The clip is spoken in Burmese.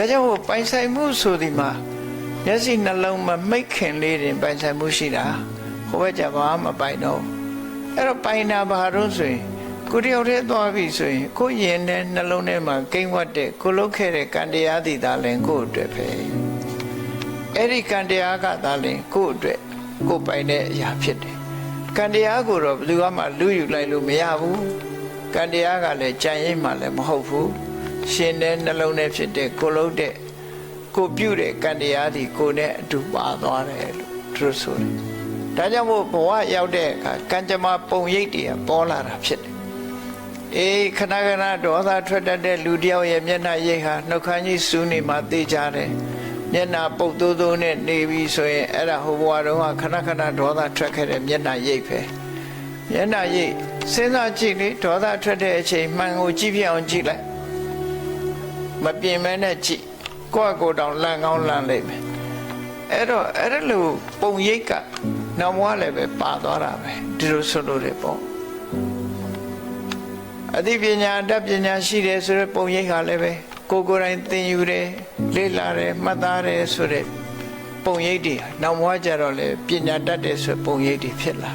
ဒါကြောင့်မို့ပိုင်ဆိုင်မှုဆိုဒီမှာမျက်စိနှလုံးမှာမိတ်ခင်လေးတင်ပိုင်ဆိုင်မှုရှိတာဟိုဘက်ကျဘာမှမပိုင်တော့ဘူးအဲ့တော့ပိုင်တာဘာလို့ဆိုရင်ကိုတယောက်တည်းသွားပြီဆိုရင်ကိုယင်တဲ့နှလုံးထဲမှာကိန်းဝတ်တဲ့ကိုလုတ်ခဲ့တဲ့ကံတရားသည်သာလည်းကိုယ့်အတွက်ပဲအဲ့ဒီကံတရားကသာလည်းကိုယ့်အတွက်ကိုယ်ပိုင်တဲ့အရာဖြစ်တယ်ကံတရားကိုတော့ဘယ်သူမှလူယူလိုက်လို့မရဘူးကံတရားကလည်းကြံရင်မှလည်းမဟုတ်ဘူး ရှင်တဲ့နှလုံးထဲဖြစ်တဲ့ကိုလုတ်တဲ့ကိုပြုတ်တဲ့ကံတရားဒီကိုနဲ့အတူပါသွားတယ်လို့သူတို့ဆိုတယ်ဒါကြောင့်မို့ဘဝရောက်တဲ့အခါကံကြမ္မာပုံရိပ်တွေကပေါ်လာတာဖြစ်တယ်အေးခဏခဏဒေါသထွက်တတ်တဲ့လူတယောက်ရဲ့မျက်နှာရိပ်ဟာနှုတ်ခမ်းကြီးစူးနေမှသိကြတယ်မျက်နှာပုတ်သိုးသိုးနဲ့နေပြီဆိုရင်အဲ့ဒါဟိုဘဝတုန်းကခဏခဏဒေါသထွက်ခဲ့တဲ့မျက်နှာရိပ်ပဲမျက်နှာရိပ်စဉ်းစားကြည့်လေဒေါသထွက်တဲ့အချိန်မှန်ကိုကြည့်ပြအောင်ကြည့်လိုက် မပြင်မဲနဲ့ကြည့်ကိုယ့်အကိုယ်တောင်လန့်ကောင်းလန့်လိမ့်မယ်အဲ့တော့အဲ့ဒါလိုပုံရိပ်ကနောက်ဘဝလည်းပဲပါသွားတာပဲဒီလိုဆိုလို့ရပေါ့အသိပညာအတတ်ပညာရှိတယ်ဆိုတဲ့ပုံရိပ်ဟာလည်းပဲကိုယ်ကိုယ်တိုင်သင်ယူတယ်လေ့လာတယ်မှတ်သားတယ်ဆိုတဲ့ပုံရိပ်တွေဟာနောက်ဘဝကျတော့လေပညာတတ်တယ်ဆိုတဲ့ပုံရိပ်တွေဖြစ်လာ